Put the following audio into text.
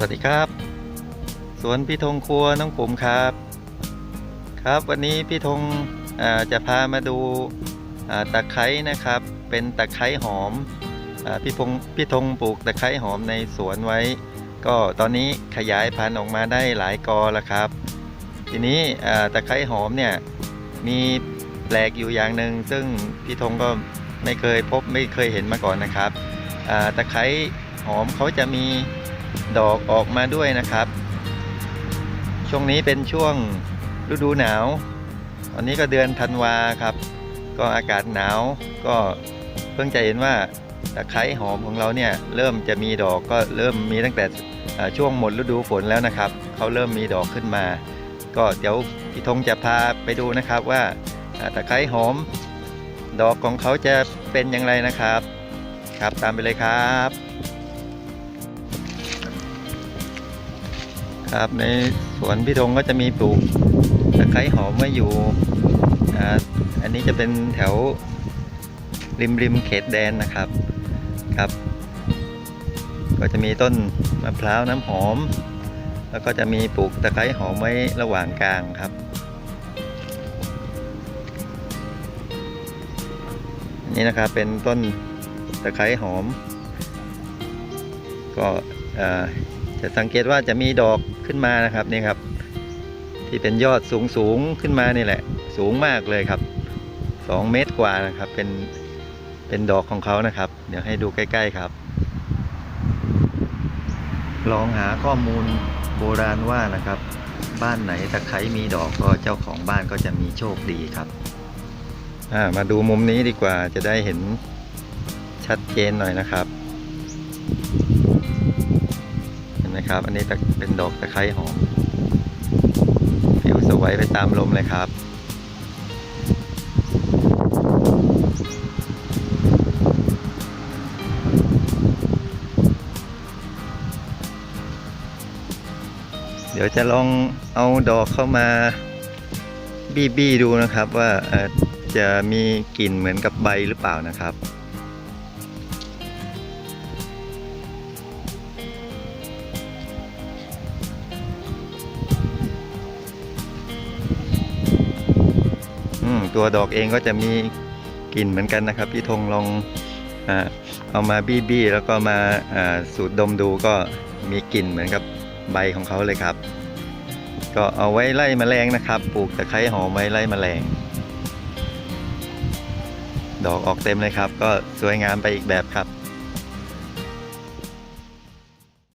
สวัสดีครับ สวนพี่ธงครัวน้องผมครับ ครับวันนี้พี่ธงจะพามาดูาตะไคร้นะครับ เป็นตะไคร้หอมอพี่พงพี่ธงปลูกตะไคร้หอมในสวนไว้ ก็ตอนนี้ขยายพันธุ์ออกมาได้หลายกอแล้วครับ ทีนี้ตะไคร้หอมเนี่ยมีแปลกอยู่อย่างหนึ่งซึ่งพี่ธงก็ไม่เคยพบไม่เคยเห็นมาก่อนนะครับตะไคร้หอมเขาจะมี ดอกออกมาด้วยนะครับ ช่วงนี้เป็นช่วงฤดูหนาว ตอนนี้ก็เดือนธันวาครับ ก็อากาศหนาวก็เพิ่งจะเห็นว่าตะไคร้หอมของเราเนี่ยเริ่มจะมีดอกก็เริ่มมีตั้งแต่ช่วงหมดฤดูฝนแล้วนะครับเขาเริ่มมีดอกขึ้นมา ก็เดี๋ยวพี่ธงจะพาไปดูนะครับว่าตะไคร้หอม ดอกของเขาจะเป็นอย่างไรนะครับ ครับตามไปเลยครับ ครับในสวนพี่ธงก็จะมีปลูกตะไคร้หอมไว้อยู่อันนี้จะเป็นแถวริมริมเขตแดนนะครับครับ ก็จะมีต้นมะพร้าวน้ำหอม แล้วก็จะมีปลูกตะไคร้หอมไว้ระหว่างกลางครับนี่นะครับเป็นต้นตะไคร้หอม ก็อ่า จะสังเกตว่าจะมีดอกขึ้นมานะครับนี่ครับ ที่เป็นยอดสูงสูงขึ้นมานี่แหละ สูงมากเลยครับสองเมตรกว่านะครับ เป็นเป็นดอกของเขานะครับ เดี๋ยวให้ดูใกล้ ๆครับ ลองหาข้อมูลโบราณว่านะครับ บ้านไหนตะไคร้มีดอกก็เจ้าของบ้านก็จะมีโชคดีครับามาดูมุมนี้ดีกว่าจะได้เห็นชัดเจนหน่อยนะครับ ห็นไหมครับ อันนี้เป็นดอกตะไคร้หอมผิวสวยไปตามลมเลยครับเดี๋ยวจะลองเอาดอกเข้ามาบี้บี้ดูนะครับว่าจะมีกลิ่นเหมือนกับใบหรือเปล่านะครับ ตัวดอกเองก็จะมีกลิ่นเหมือนกันนะครับ พี่ธงลองเอามาบี้บี้แล้วก็มาสูดดมดูก็มีกลิ่นเหมือนกับใบของเขาเลยครับ ก็เอาไว้ไล่แมลงนะครับ ปลูกตะไคร้หอมไว้ไล่แมลง ดอกออกเต็มเลยครับ ก็สวยงามไปอีกแบบครับ